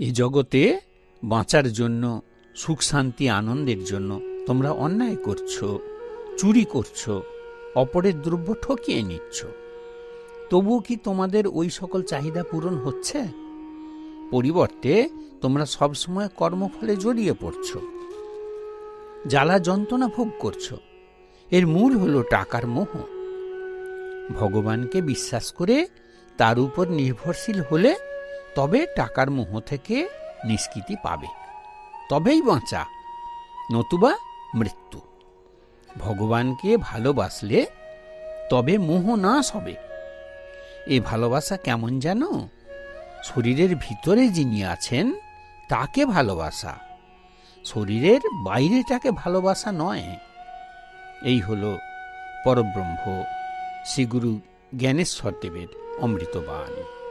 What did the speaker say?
এ জগতে বাঁচার জন্য সুখ শান্তি আনন্দের জন্য তোমরা অন্যায় করছ, চুরি করছ, অপরের দ্রব্য ঠকিয়ে নিচ্ছ। তবুও কি তোমাদের ওই সকল চাহিদা পূরণ হচ্ছে? পরিবর্তে তোমরা সবসময় কর্মফলে জড়িয়ে পড়ছ, জ্বালা যন্ত্রণা ভোগ করছ। এর মূল হলো টাকার মোহ। ভগবানকে বিশ্বাস করে তার উপর নির্ভরশীল হলে তবে টাকার মোহ থেকে নিষ্কৃতি পাবে। তবেই বাঁচা, নতুবা মৃত্যু। ভগবানকে ভালোবাসলে তবে মোহ নাশ হবে। এ ভালোবাসা কেমন জানো? শরীরের ভিতরে যিনি আছেন, তাকে ভালোবাসা। শরীরের বাইরেটাকে ভালোবাসা নয়। এই হল পরব্রহ্ম শ্রীগুরু জ্ঞানেশ্বর দেবের অমৃতবাণী।